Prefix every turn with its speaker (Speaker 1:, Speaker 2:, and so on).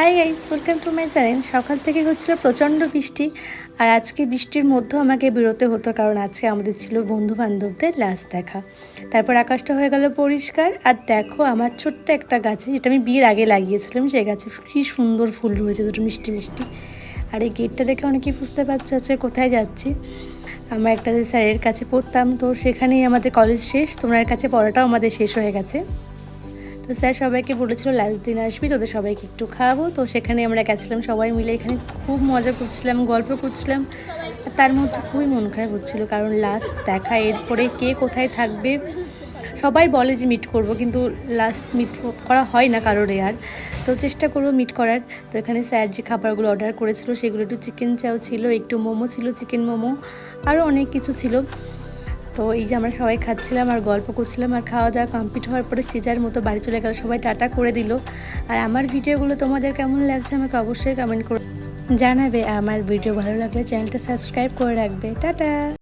Speaker 1: Hi guys welcome to my channel সকাল থেকে হচ্ছিল প্রচণ্ড বৃষ্টি আর আজকে বৃষ্টির মধ্যেও আমাকে বেরোতে হতো কারণ আজকে আমাদের ছিল বন্ধু বান্ধবদের লাস্ট দেখা। তারপর আকাশটা হয়ে গেল পরিষ্কার আর দেখো আমার ছোট্ট একটা গাছে, যেটা আমি বিয়ের আগে লাগিয়েছিলাম, সেই গাছে কী সুন্দর ফুল রয়েছে দুটো মিষ্টি মিষ্টি। আর এই গেটটা দেখে অনেকেই বুঝতে পারছে আজকে কোথায় যাচ্ছি। আমরা একটা যে স্যারের কাছে পড়তাম, তো সেখানেই আমাদের কলেজ শেষ, তোমার কাছে পড়াটাও আমাদের শেষ হয়ে গেছে। তো স্যার সবাইকে বলেছিল, লাস্ট দিন আসবি, তোদের সবাইকে একটু খাওয়াবো। তো সেখানে আমরা গেছিলাম, সবাই মিলে এখানে খুব মজা করছিলাম, গল্প করছিলাম। আর তার মধ্যে খুবই মন খারাপ হচ্ছিল, কারণ লাস্ট দেখা, এরপরে কে কোথায় থাকবে, সবাই বলে যে মিট করব, কিন্তু লাস্ট মিট করা হয় না কারোর আর। তো চেষ্টা করব মিট করার। তো এখানে স্যার যে খাবারগুলো অর্ডার করেছিল, সেগুলো একটু চিকেন চাও ছিল, একটু মোমো ছিল চিকেন মোমো আরও অনেক কিছু ছিল। তো এই যে আমরা সবাই খাচ্ছিলাম আর গল্প করছিলাম আর খাওয়া দাওয়া কমপ্লিট হওয়ার পরে সিজার মতো বাড়ি চলে গেল, সবাই টাটা করে দিল। আর আমার ভিডিওগুলো তোমাদের কেমন লাগছে আমাকে অবশ্যই কমেন্ট করে। জানাবে, আমার ভিডিও ভালো লাগলে চ্যানেলটা সাবস্ক্রাইব করে রাখবে। টাটা!